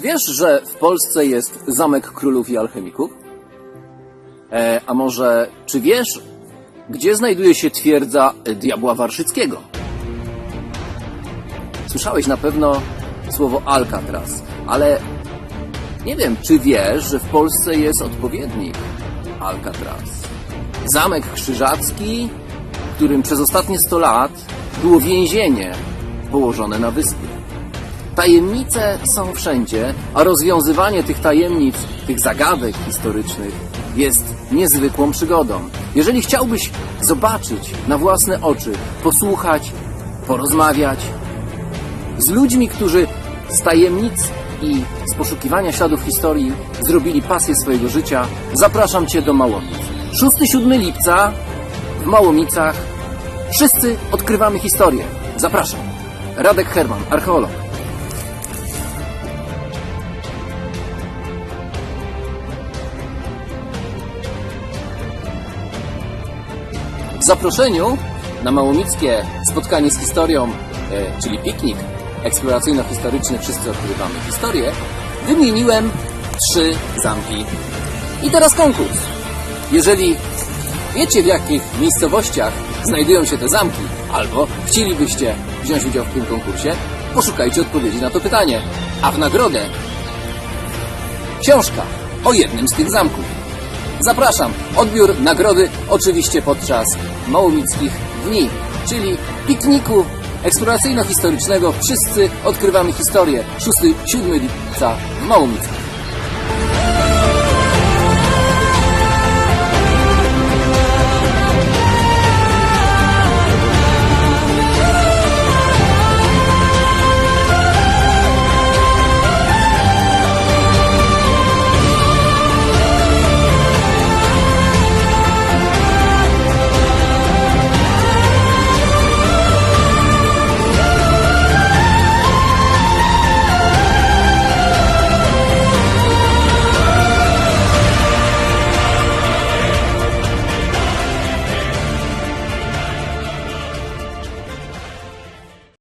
wiesz, że w Polsce jest Zamek Królów i Alchemików? E, a może, czy wiesz, gdzie znajduje się twierdza Diabła Warszyckiego? Słyszałeś na pewno słowo Alcatraz, ale nie wiem, czy wiesz, że w Polsce jest odpowiednik Alcatraz. Zamek Krzyżacki, w którym przez ostatnie 100 lat było więzienie położone na wyspie. Tajemnice są wszędzie, a rozwiązywanie tych tajemnic, tych zagadek historycznych jest niezwykłą przygodą. Jeżeli chciałbyś zobaczyć na własne oczy, posłuchać, porozmawiać z ludźmi, którzy z tajemnic i z poszukiwania śladów historii zrobili pasję swojego życia, zapraszam Cię do Małomic. 6-7 lipca w Małomicach wszyscy odkrywamy historię. Zapraszam. Radek Herman, archeolog. W zaproszeniu na małomickie spotkanie z historią, e, czyli piknik eksploracyjno-historyczny Wszyscy odkrywamy historię, wymieniłem trzy zamki. I teraz konkurs. Jeżeli wiecie w jakich miejscowościach znajdują się te zamki, albo chcielibyście wziąć udział w tym konkursie, poszukajcie odpowiedzi na to pytanie. A w nagrodę książka o jednym z tych zamków. Zapraszam. Odbiór nagrody oczywiście podczas Małomickich Dni, czyli pikniku eksploracyjno-historycznego. Wszyscy odkrywamy historię. 6-7 lipca w Małomicach.